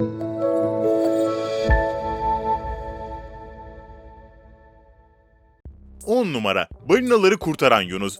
On numara Balinaları kurtaran Yunus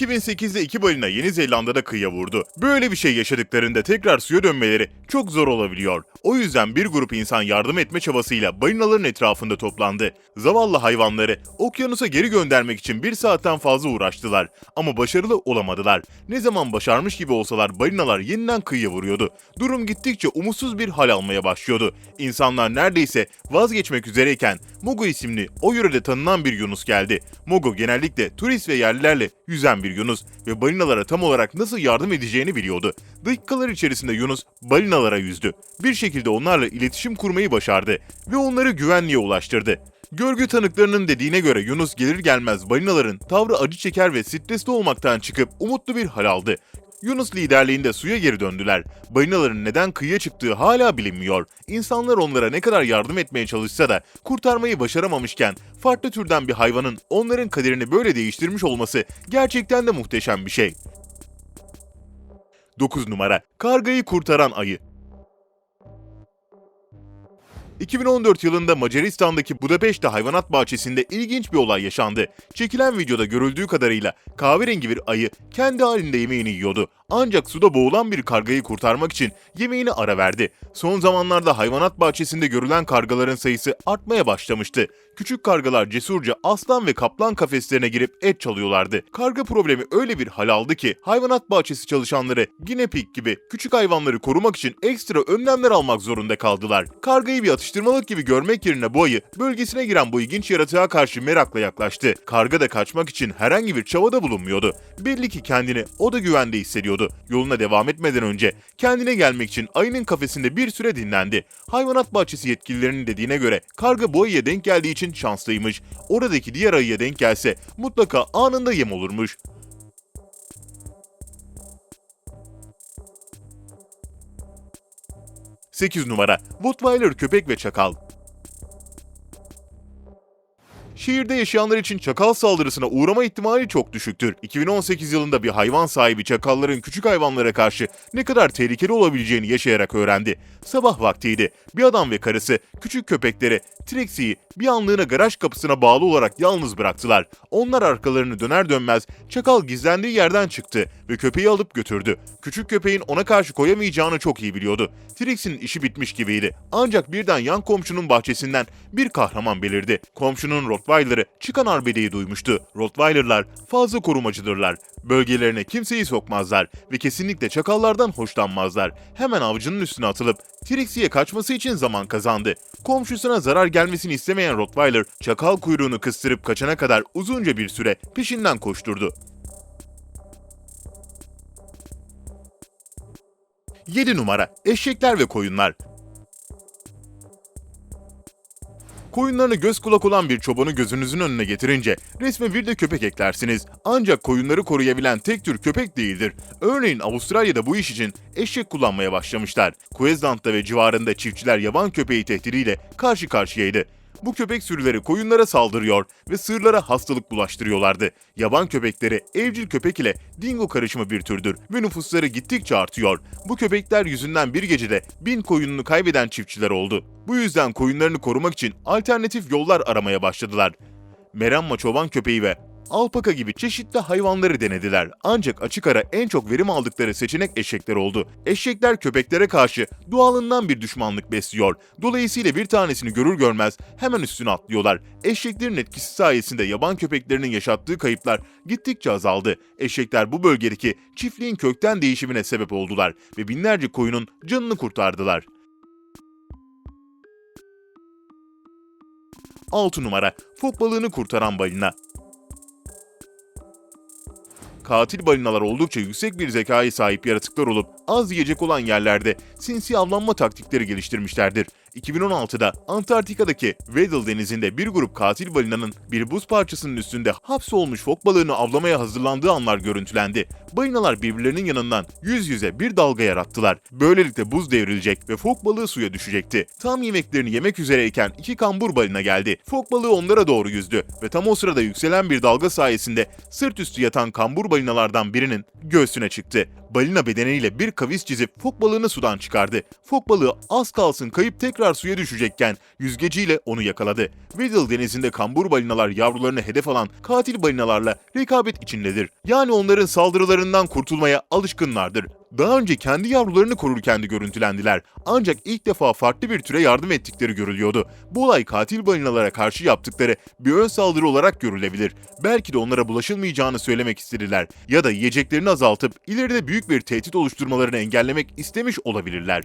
2008'de iki balina Yeni Zelanda'da kıyıya vurdu. Böyle bir şey yaşadıklarında tekrar suya dönmeleri çok zor olabiliyor. O yüzden bir grup insan yardım etme çabasıyla balinaların etrafında toplandı. Zavallı hayvanları okyanusa geri göndermek için bir saatten fazla uğraştılar. Ama başarılı olamadılar. Ne zaman başarmış gibi olsalar balinalar yeniden kıyıya vuruyordu. Durum gittikçe umutsuz bir hal almaya başlıyordu. İnsanlar neredeyse vazgeçmek üzereyken Mogo isimli o yörede tanınan bir Yunus geldi. Mogo genellikle turist ve yerlilerle yüzen bir Yunus ve balinalara tam olarak nasıl yardım edeceğini biliyordu. Dakikalar içerisinde Yunus balinalara yüzdü. Bir şekilde onlarla iletişim kurmayı başardı ve onları güvenliğe ulaştırdı. Görgü tanıklarının dediğine göre Yunus gelir gelmez balinaların tavrı acı çeker ve stresli olmaktan çıkıp umutlu bir hal aldı. Yunus liderliğinde suya geri döndüler. Balinaların neden kıyıya çıktığı hala bilinmiyor. İnsanlar onlara ne kadar yardım etmeye çalışsa da kurtarmayı başaramamışken farklı türden bir hayvanın onların kaderini böyle değiştirmiş olması gerçekten de muhteşem bir şey. 9 numara Kargayı kurtaran ayı 2014 yılında Macaristan'daki Budapeşte hayvanat bahçesinde ilginç bir olay yaşandı. Çekilen videoda görüldüğü kadarıyla kahverengi bir ayı kendi halinde yemeğini yiyordu. Ancak suda boğulan bir kargayı kurtarmak için yemeğini ara verdi. Son zamanlarda hayvanat bahçesinde görülen kargaların sayısı artmaya başlamıştı. Küçük kargalar cesurca aslan ve kaplan kafeslerine girip et çalıyorlardı. Karga problemi öyle bir hal aldı ki hayvanat bahçesi çalışanları guinea pig gibi küçük hayvanları korumak için ekstra önlemler almak zorunda kaldılar. Kargayı bir atıştırmalık gibi görmek yerine bu ayı bölgesine giren bu ilginç yaratığa karşı merakla yaklaştı. Karga da kaçmak için herhangi bir çabada bulunmuyordu. Belli ki kendini o da güvende hissediyordu. Yoluna devam etmeden önce kendine gelmek için ayının kafesinde bir süre dinlendi. Hayvanat bahçesi yetkililerinin dediğine göre karga bu ayıya denk geldiği için şanslıymış. Oradaki diğer ayıya denk gelse mutlaka anında yem olurmuş. Sekiz numara Rottweiler köpek ve çakal Şehirde yaşayanlar için çakal saldırısına uğrama ihtimali çok düşüktür. 2018 yılında bir hayvan sahibi çakalların küçük hayvanlara karşı ne kadar tehlikeli olabileceğini yaşayarak öğrendi. Sabah vaktiydi. Bir adam ve karısı küçük köpekleri Trixie'yi bir anlığına garaj kapısına bağlı olarak yalnız bıraktılar. Onlar arkalarını döner dönmez çakal gizlendiği yerden çıktı ve köpeği alıp götürdü. Küçük köpeğin ona karşı koyamayacağını çok iyi biliyordu. Trixie'nin işi bitmiş gibiydi. Ancak birden yan komşunun bahçesinden bir kahraman belirdi. Komşunun Rottweiler'ı çıkan arbedeyi duymuştu. Rottweiler'lar fazla korumacıdırlar. Bölgelerine kimseyi sokmazlar ve kesinlikle çakallardan hoşlanmazlar. Hemen avcının üstüne atılıp Trixie'ye kaçması için zaman kazandı. Komşusuna zarar gelmesini istemeyen Rottweiler, çakal kuyruğunu kıstırıp kaçana kadar uzunca bir süre peşinden koşturdu. 7 numara Eşekler ve Koyunlar Koyunlarına göz kulak olan bir çobanı gözünüzün önüne getirince resme bir de köpek eklersiniz. Ancak koyunları koruyabilen tek tür köpek değildir. Örneğin Avustralya'da bu iş için eşek kullanmaya başlamışlar. Queensland'da ve civarında çiftçiler yaban köpeği tehdidiyle karşı karşıyaydı. Bu köpek sürüleri koyunlara saldırıyor ve sığırlara hastalık bulaştırıyorlardı. Yaban köpekleri evcil köpek ile dingo karışımı bir türdür ve nüfusları gittikçe artıyor. Bu köpekler yüzünden bir gecede bin koyununu kaybeden çiftçiler oldu. Bu yüzden koyunlarını korumak için alternatif yollar aramaya başladılar. Meramma çoban köpeği ve alpaka gibi çeşitli hayvanları denediler. Ancak açık ara en çok verim aldıkları seçenek eşekler oldu. Eşekler köpeklere karşı doğalından bir düşmanlık besliyor. Dolayısıyla bir tanesini görür görmez hemen üstüne atlıyorlar. Eşeklerin etkisi sayesinde yaban köpeklerinin yaşattığı kayıplar gittikçe azaldı. Eşekler bu bölgedeki çiftliğin kökten değişimine sebep oldular ve binlerce koyunun canını kurtardılar. 6 numara Fok balığını kurtaran balina katil balinalar oldukça yüksek bir zekaya sahip yaratıklar olup az yiyecek olan yerlerde sinsi avlanma taktikleri geliştirmişlerdir. 2016'da Antarktika'daki Weddell denizinde bir grup katil balinanın bir buz parçasının üstünde hapsolmuş fok balığını avlamaya hazırlandığı anlar görüntülendi. Balinalar birbirlerinin yanından yüz yüze bir dalga yarattılar. Böylelikle buz devrilecek ve fok balığı suya düşecekti. Tam yemeklerini yemek üzereyken iki kambur balina geldi. Fok balığı onlara doğru yüzdü ve tam o sırada yükselen bir dalga sayesinde sırt üstü yatan kambur balinalardan birinin göğsüne çıktı. Balina bedeniyle bir kavis çizip fok balığını sudan çıkardı. Fok balığı az kalsın kayıp tekrar suya düşecekken yüzgeciyle onu yakaladı. Weddell denizinde kambur balinalar yavrularını hedef alan katil balinalarla rekabet içindedir. Yani onların saldırılarından kurtulmaya alışkınlardır. Daha önce kendi yavrularını korurken de görüntülendiler. Ancak ilk defa farklı bir türe yardım ettikleri görülüyordu. Bu olay katil balinalara karşı yaptıkları bir ön saldırı olarak görülebilir. Belki de onlara bulaşılmayacağını söylemek istediler. Ya da yiyeceklerini azaltıp ileride büyük bir tehdit oluşturmalarını engellemek istemiş olabilirler.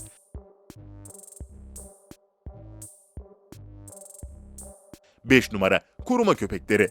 Beş numara koruma köpekleri.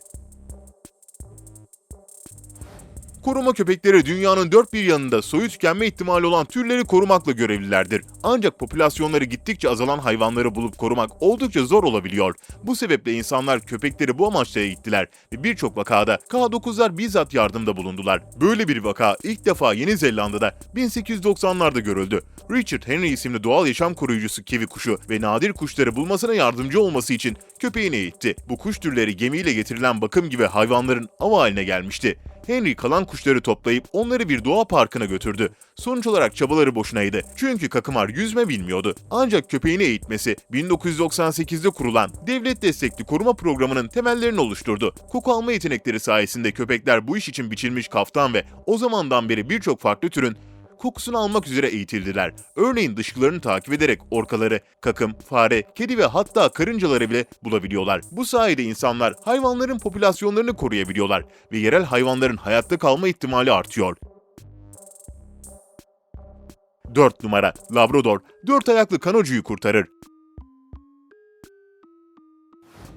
Koruma köpekleri dünyanın dört bir yanında soyu tükenme ihtimali olan türleri korumakla görevlilerdir. Ancak popülasyonları gittikçe azalan hayvanları bulup korumak oldukça zor olabiliyor. Bu sebeple insanlar köpekleri bu amaçla eğittiler ve birçok vakada K9'lar bizzat yardımda bulundular. Böyle bir vaka ilk defa Yeni Zelanda'da 1890'larda görüldü. Richard Henry isimli doğal yaşam koruyucusu kivi kuşu ve nadir kuşları bulmasına yardımcı olması için köpeğini eğitti. Bu kuş türleri gemiyle getirilen bakım gibi hayvanların av haline gelmişti. Henry kalan kuşları toplayıp onları bir doğa parkına götürdü. Sonuç olarak çabaları boşunaydı. Çünkü Kakımar yüzme bilmiyordu. Ancak köpeğini eğitmesi 1998'de kurulan devlet destekli koruma programının temellerini oluşturdu. Koku alma yetenekleri sayesinde köpekler bu iş için biçilmiş kaftan ve o zamandan beri birçok farklı türün kokusunu almak üzere eğitildiler. Örneğin dışkılarını takip ederek orkaları, kakım, fare, kedi ve hatta karıncaları bile bulabiliyorlar. Bu sayede insanlar hayvanların popülasyonlarını koruyabiliyorlar ve yerel hayvanların hayatta kalma ihtimali artıyor. 4 numara Labrador, dört ayaklı kanocuyu kurtarır.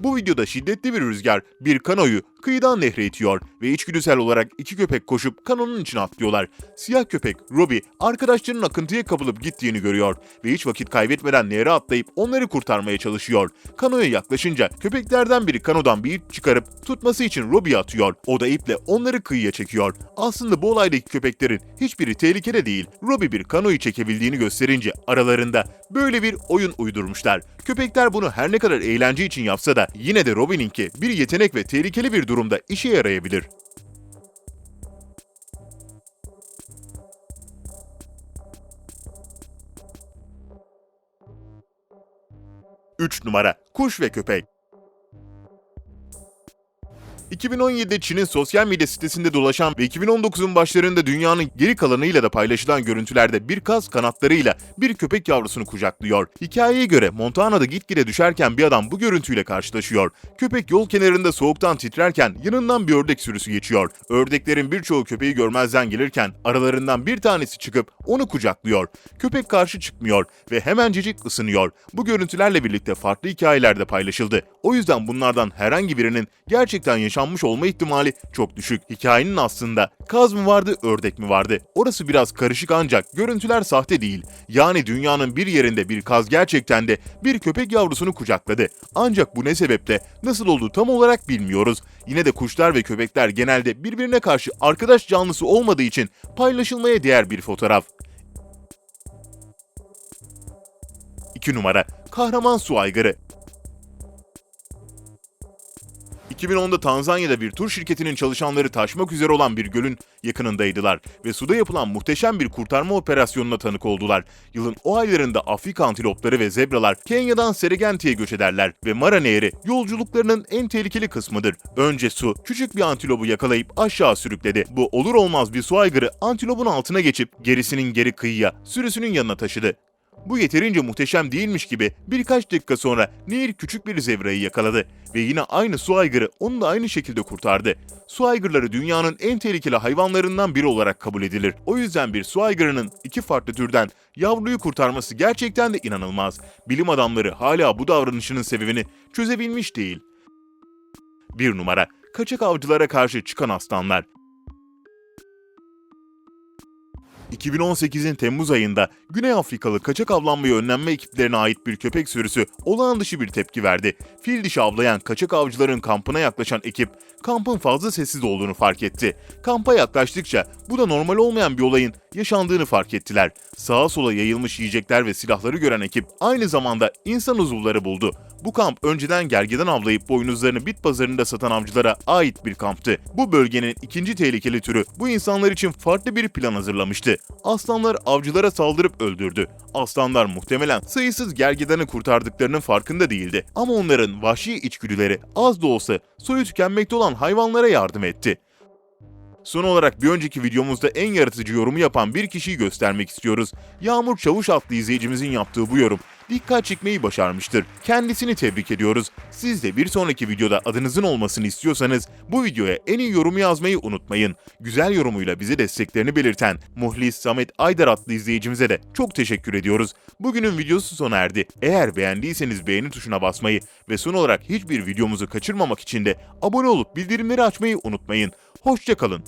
Bu videoda şiddetli bir rüzgar bir kanoyu kıyıdan nehre itiyor ve içgüdüsel olarak iki köpek koşup kanonun içine atlıyorlar. Siyah köpek Robbie arkadaşlarının akıntıya kapılıp gittiğini görüyor ve hiç vakit kaybetmeden nehre atlayıp onları kurtarmaya çalışıyor. Kanoya yaklaşınca köpeklerden biri kanodan bir ip çıkarıp tutması için Robbie'yi atıyor. O da iple onları kıyıya çekiyor. Aslında bu olaydaki köpeklerin hiçbiri tehlikede değil. Robbie bir kanoyu çekebildiğini gösterince aralarında böyle bir oyun uydurmuşlar. Köpekler bunu her ne kadar eğlence için yapsa da yine de Robin'inki bir yetenek ve tehlikeli bir durumda işe yarayabilir. Üç numara Kuş ve Köpek 2017'de Çin'in sosyal medya sitesinde dolaşan ve 2019'un başlarında dünyanın geri kalanıyla da paylaşılan görüntülerde bir kaz kanatlarıyla bir köpek yavrusunu kucaklıyor. Hikayeye göre Montana'da gitgide düşerken bir adam bu görüntüyle karşılaşıyor. Köpek yol kenarında soğuktan titrerken yanından bir ördek sürüsü geçiyor. Ördeklerin birçoğu köpeği görmezden gelirken aralarından bir tanesi çıkıp onu kucaklıyor. Köpek karşı çıkmıyor ve hemencecik ısınıyor. Bu görüntülerle birlikte farklı hikayelerde paylaşıldı. O yüzden bunlardan herhangi birinin gerçekten yaşanmış olma ihtimali çok düşük. Hikayenin aslında kaz mı vardı, ördek mi vardı? Orası biraz karışık ancak görüntüler sahte değil. Yani dünyanın bir yerinde bir kaz gerçekten de bir köpek yavrusunu kucakladı. Ancak bu ne sebeple, nasıl oldu tam olarak bilmiyoruz. Yine de kuşlar ve köpekler genelde birbirine karşı arkadaş canlısı olmadığı için paylaşılmaya değer bir fotoğraf. 2 numara Kahraman Su Aygırı 2010'da Tanzanya'da bir tur şirketinin çalışanları taşmak üzere olan bir gölün yakınındaydılar ve suda yapılan muhteşem bir kurtarma operasyonuna tanık oldular. Yılın o aylarında Afrika antilopları ve zebralar Kenya'dan Serengeti'ye göç ederler ve Mara Nehri yolculuklarının en tehlikeli kısmıdır. Önce su küçük bir antilobu yakalayıp aşağı sürükledi. Bu olur olmaz bir su aygırı antilopun altına geçip gerisinin geri kıyıya, sürüsünün yanına taşıdı. Bu yeterince muhteşem değilmiş gibi birkaç dakika sonra Nehir küçük bir zebrayı yakaladı ve yine aynı su aygırı onu da aynı şekilde kurtardı. Su aygırları dünyanın en tehlikeli hayvanlarından biri olarak kabul edilir. O yüzden bir su aygırının iki farklı türden yavruyu kurtarması gerçekten de inanılmaz. Bilim adamları hala bu davranışının sebebini çözebilmiş değil. Bir numara, kaçak avcılara karşı çıkan aslanlar. 2018'in Temmuz ayında Güney Afrikalı kaçak avlanmayı önlenme ekiplerine ait bir köpek sürüsü olağan dışı bir tepki verdi. Fil dişi avlayan kaçak avcıların kampına yaklaşan ekip kampın fazla sessiz olduğunu fark etti. Kampa yaklaştıkça bu da normal olmayan bir olayın yaşandığını fark ettiler. Sağa sola yayılmış yiyecekler ve silahları gören ekip aynı zamanda insan uzuvları buldu. Bu kamp önceden gergedan avlayıp boynuzlarını bit pazarında satan avcılara ait bir kamptı. Bu bölgenin ikinci tehlikeli türü bu insanlar için farklı bir plan hazırlamıştı. Aslanlar avcılara saldırıp öldürdü. Aslanlar muhtemelen sayısız gergedanı kurtardıklarının farkında değildi. Ama onların vahşi içgüdüleri az da olsa soyu tükenmekte olan hayvanlara yardım etti. Son olarak bir önceki videomuzda en yaratıcı yorumu yapan bir kişiyi göstermek istiyoruz. Yağmur Çavuş adlı izleyicimizin yaptığı bu yorum dikkat çekmeyi başarmıştır. Kendisini tebrik ediyoruz. Siz de bir sonraki videoda adınızın olmasını istiyorsanız bu videoya en iyi yorumu yazmayı unutmayın. Güzel yorumuyla bize desteklerini belirten Muhlis Samet Aydar adlı izleyicimize de çok teşekkür ediyoruz. Bugünün videosu sona erdi. Eğer beğendiyseniz beğeni tuşuna basmayı ve son olarak hiçbir videomuzu kaçırmamak için de abone olup bildirimleri açmayı unutmayın. Hoşçakalın.